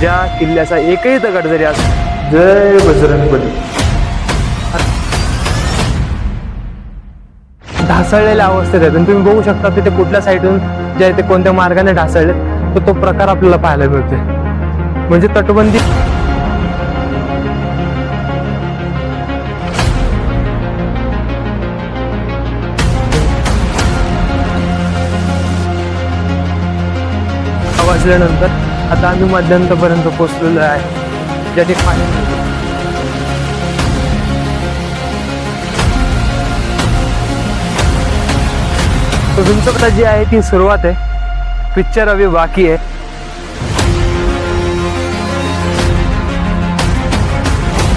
ज्या किल्ल्याचा एकही दगड जरी अस जय बजरंगबली. ढासळलेल्या अवस्थेत आहेत आणि तुम्ही बघू शकता तिथे कुठल्या साईडून जे आहे ते कोणत्या मार्गाने ढासळले तर तो प्रकार आपल्याला पाहायला मिळतोय. म्हणजे तटबंदी वाजल्यानंतर आता आम्ही मध्यंतपर्यंत पोहोचलेलो आहे. ज्या ठिकाणी पाणी तो जी आहे ती सुरुवात आहे. पिक्चर अभी बाकी आहे.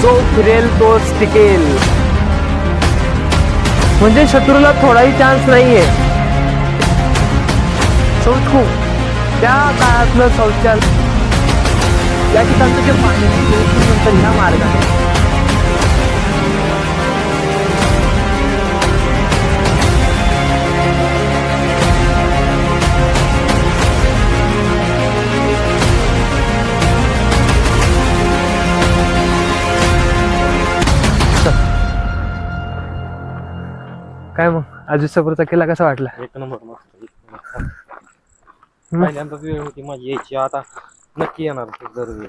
जो फिरेल तोच टिकेल म्हणजे शत्रूला थोडाही चान्स नाहीये. शौचकू त्या काळातलं शौचालय या ठिकाणचं जे पाणी आहे, ते नंतर ह्या मार्गाने काय मग आजूसापूरचा किल्ला कसा वाटला एक नंबर मस्त एक नंबर. पहिल्यांदाच वेळ होती माझी यायची आता नक्की येणार दरवेळी